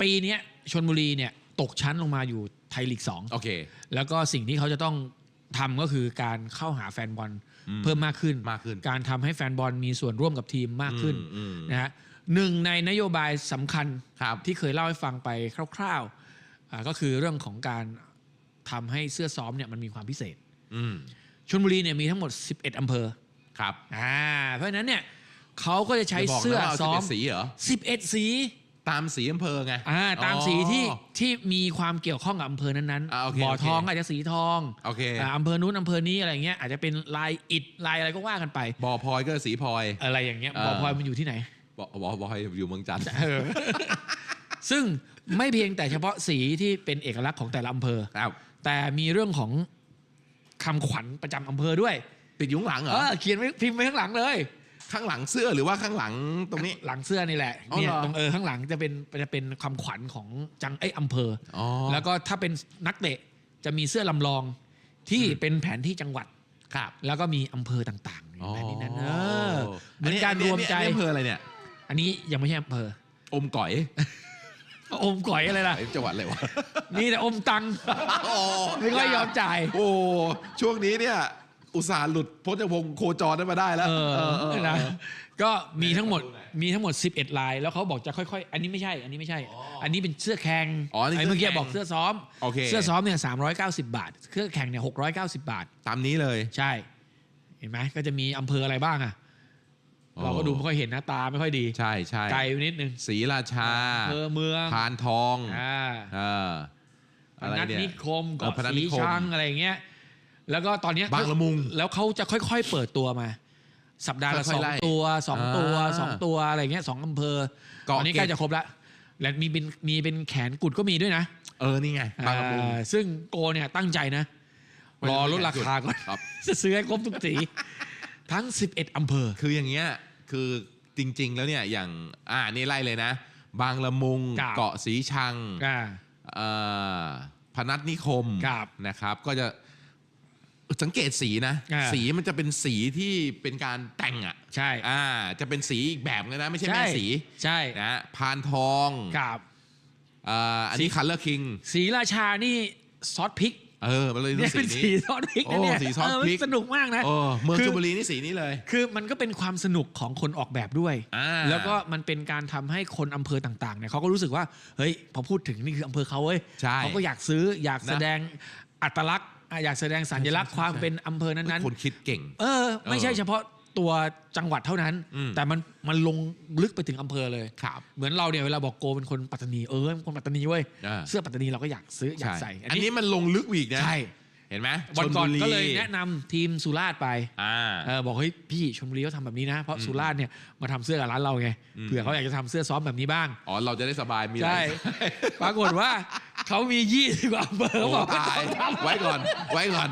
ปีเนี้ยชนบุรีเนี่ยตกชั้นลงมาอยู่ไทยลีก2โอเค แล้วก็สิ่งที่เขาจะต้องทำก็คือการเข้าหาแฟนบอลอืมเพิ่มมากขึ้น มากขึ้นการทำให้แฟนบอลมีส่วนร่วมกับทีมมากขึ้นอืมอืม นะฮะหนึ่งในนโยบายสำคัญครับที่เคยเล่าให้ฟังไปคร่าวๆอ่าก็คือเรื่องของการทำให้เสื้อซ้อมเนี่ยมันมีความพิเศษอืมชลบุรีเนี่ยมีทั้งหมด 11อำเภอครับอ่าเพราะฉะนั้นเนี่ยเขาก็จะใช้ย่าบอกนะเสื้อว่าาซ้อม11สีเหรอ 11 สี ตามสีอำเภอไงอ่าตามอ๋อสีที่ที่มีความเกี่ยวข้องกับอำเภอนั้นอ่าโอเคบ่อโอเคทองอาจจะสีทองโอเคอ่าอำเภอนู้นอำเภอนี้อะไรเงี้ยอาจจะเป็นลายอิฐลายอะไรก็ว่ากันไป บ่อพลอยก็สีพลอย อะไรอย่างเงี้ยอ่าบ่อพลอยมันอยู่ที่ไหน บ่อบ่อพลอยอยู่เมืองจันทร์เออซึ่งไม่เพียงแต่เฉพาะสีที่เป็นเอกลักษณ์ของแต่ละอำเภอครับแต่มีเรื่องของคำขวัญประจำอำเภอด้วย ติดอยุ้ข้างหลังเหรเอออเขียนไว้พิมพ์ไว้ข้างหลังเลย ข้างหลังเสื้อหรือว่าข้างหลังตรงนี้ หลังเสื้อนี่แหละอ๋อเนี่ยเหรอตรงเออข้างหลังจะเป็นจะเป็นคำขวัญของจังไอยอำเภออ๋อแล้วก็ถ้าเป็นนักเตะจะมีเสื้อลำลองที่เป็นแผนที่จังหวัด ครับแล้วก็มีอำเภอต่างๆอ๋อแผนที่นั้นเออเหมือนการรวมใจอันนี้อำเภออะไรเนี่ย อันนี้ยังไม่ใช่อำเภออมก่อยอมก่อยอะไรล่ะไอ้จังหวัดอะไรวะนี่แต่อมตังค์โอ้ไม่ค่อยยอมจ่าย โอ้ช่วงนี้เนี่ย อุตส่าห์หลุดพ้นจากวงโคจรนั้นมาได้แล้วเออเออเออนะก็มีทั้งหมดขอดูหน่อยมีทั้งหมด 11 ลาย แล้วเขาบอกจะค่อยๆ อันนี้ไม่ใช่ อันนี้ไม่ใช่ อันนี้เป็นเสื้อแข่งอ๋อนี่ไอ้เมื่อกี้เสื้อแข่งบอกเสื้อซ้อมโอเค เสื้อซ้อมเนี่ย390บาทเสื้อแข่งเนี่ย690บาท ตามนี้เลย ใช่ เห็นไหมก็จะมีอำเภออะไรบ้างอะเราก็ดูไม่ค่อยเห็นนะตาไม่ค่อยดีใช่ใช่ไกลไปนิดนึงศรีราชาอำเภอเมืองพานทองอ่าเออพอะไรนัสเนี่ย นิคมเออเกาะพนัสสีนิคม ชังอะไรอย่างเงี้ย แล้วก็ตอนเนี้ยบางละมุงแล้วเขาจะค่อย ๆ เปิดตัวมา สัปดาห์ละค่สอยๆองไล่ตัวสองตัวอ่าสองตัวอะไรเงี้ยสองอำเภอเกาะตอนนี้เกร็ดใกล้จะครบละและมีเป็นมีเป็นแขนกุดก็มีด้วยนะเออนี่ไงบางละมุง อ่าซึ่งโกเนี่ยตั้งใจนะ รอลดราคาก่อน ครับ จะซื้อให้ครบทุกสี ทั้ง 11อำเภอ คืออย่างเงี้ยคือจริง ๆ แล้วเนี่ยอย่างอ่านี่ไล่เลยนะ บางละมุงครับ เกาะสีชังอ่า เอ่อพนัสนิคมครับนะครับ ก็จะ สังเกตสีนะ อ่า สีมันจะเป็นสีที่เป็นการแต่งอะใช่อ่าจะเป็นสีอีกแบบเลยนะไม่ใช่ใช่แม่สีใช่นะพานทองกับอ่าอันนี้คัลเลอร์คิงสีราชานี่ซอสพริกเออมันเลยเนี่ยสีเป็นนี้ สีซอสพริกนะเนี่ยโอ้สีซอสเพริก สนุกมากนะเออเมืองคือ ชลบุรีนี่สีนี้เลย คือมันก็เป็นความสนุกของคนออกแบบด้วย อ่า แล้วก็มันเป็นการทำให้คนอำเภอต่างๆเนี่ยเขาก็รู้สึกว่า เฮ้ย พอพูดถึงนี่คืออำเภอเขาเว้ยใช่เขาก็อยากซื้ออยากนะแสดงอัตลักษณ์ อะอยากแสดงสัญลักษณ์ใช่ใช่ความใช่เป็นอำเภอนั้นคนคิดเก่งๆเออ ไม่ใช่เฉพาะตัวจังหวัดเท่านั้น อืม แต่มันมันลงลึกไปถึงอำเภอเลย ครับ เหมือนเราเนี่ยเวลาบอกโกเป็นคนปัตตานีเออเป็นคนปัตตานีเว้ยอ่า เสื้อปัตตานีเราก็อยากซื้ออยากใส่ อันนี้มันลงลึกอีกนะใช่ เห็นไหมวันก่อนชบุรีก็เลยแนะนำทีมสุราษฎร์ไปอ่า เออบอกเฮ้ยพี่ชลบุรีเขาทำแบบนี้นะ เพราะสุราษฎร์เนี่ยมาทำเสื้อกับร้านเราไงอืม เผื่อเขาอยากจะทำเสื้อซ้อมแบบนี้บ้าง อ๋อเราจะได้สบายมีใช่อะไรปรากฏว่า เขามียี่สิบกว่าอำเภอโอ้เขาบอกตายไว้ก่อน ไว้ก่อน